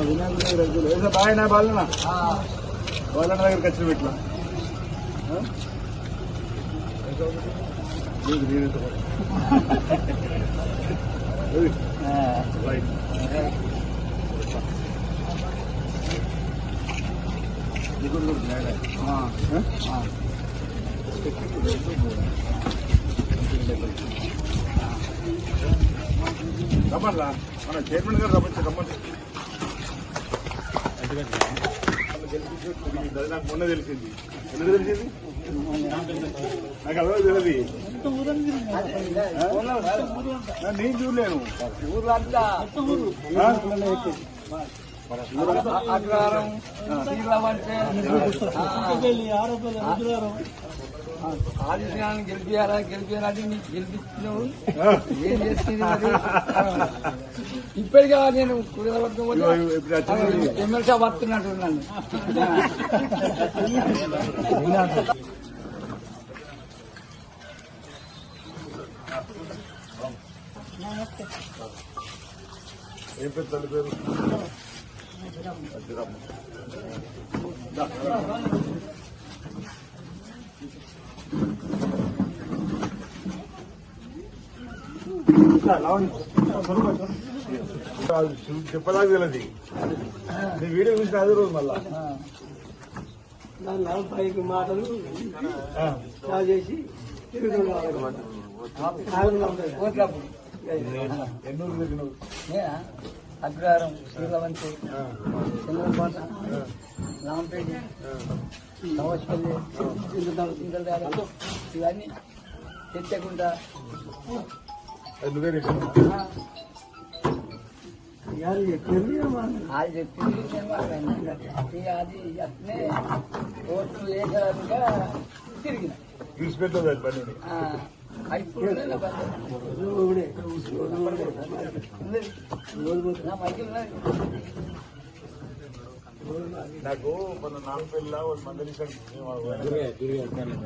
వినాయకుడి దగ్గర కనిపించలేదు ఏదో బాగా బాలనా బాలన దగ్గరికి వచ్చిన ఇట్లా ఆ? రమ్మన్నా మన చైర్మన్ గారు రమ్మంటే అది నాకు మొన్న తెలిసింది. ఎందుకు తెలిసింది? నాకు అదే తెలియదు? నేను చూడలేను. ఊర్లంతా ఆ? అగ్రహారం శ్రీరామంటే ఆదిత్యాన్ని గెలిపియారా గెలిపియారంటే నీకు గెలిపించినావు ఏం చేస్తుంది మరి ఇప్పటికే నేను కుదరబట్టుకోపోతే ఎమ్మెల్సీ వస్తున్నట్టు ఏం పెద్ద తల్లి పేరు? చెప్పలాగా తెలియదు నీ వీడియో చూసిన అదే రోజు మళ్ళా? పైకి మాటలు. చేసి ఎన్నూరు నేనా? అగ్రహారం శ్రీలవంతి ఆ. చంద్రపాట రాంపేట నవస్పల్లి సింగల్దార ఇవన్నీ తెచ్చకుండా అది చెప్పింది అది అట్నే ఓట్లు వేసారుగా తిరిగిన. నాకు మన నాన్నపల్లి వాళ్ళు మందలించండి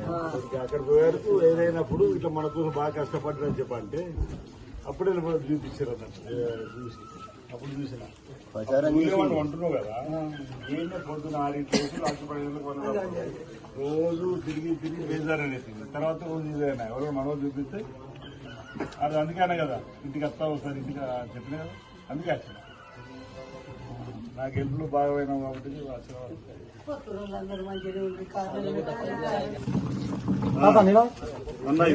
ఆ, అక్కడ పోయారు ఏదైనప్పుడు ఇట్లా మన కోసం బాగా కష్టపడ్డారని చెప్పంటే అప్పుడే మనం చూపించారు అన్నట్టు. చూసి. అప్పుడు చూసిన. అంటున్నావు కదా ఏంటో పొద్దున ఆరింటి రూపాయలు. రోజు తిరిగి తిరిగి బేజార్ అనేది తర్వాత రోజు ఇదేనా? ఎవరో మనో చూపిస్తే అది అందుకనే కదా ఇంటికి వస్తా ఒకసారి ఇంటికి చెప్పిన కదా అందుకే వచ్చిన. నా గెలుపులో భాగమైన కాబట్టి ఉన్నాయి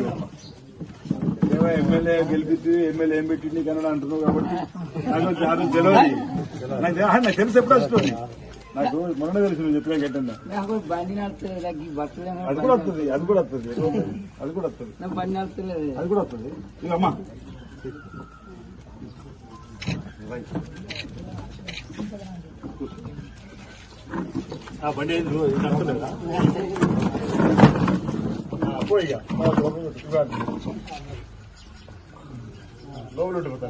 ఏమో ఎమ్మెల్యే గెలిపించి ఎమ్మెల్యే ఏం పెట్టింది కన్నడ అంటున్నావు కాబట్టి నాకు తెలియదు నాకు నాకు తెలుసు ఎప్పుడు వస్తుంది? నాకు మొన్న తెలుసు నువ్వు చెప్పినా గట్టండి నాకు బండి నడుస్తుంది నాకు ఈ బట్టలు ఏమో అది కూడా వస్తుంది అది కూడా వస్తుంది అది కూడా వస్తుంది నాకు బండి నడుస్తలేదు అది కూడా వస్తుంది ఇక అమ్మా ఆ బండి ఏది నువ్వు ఇది నడపలేదా? ఆ, పో ఇక ఆ, లోపల పెట్టు,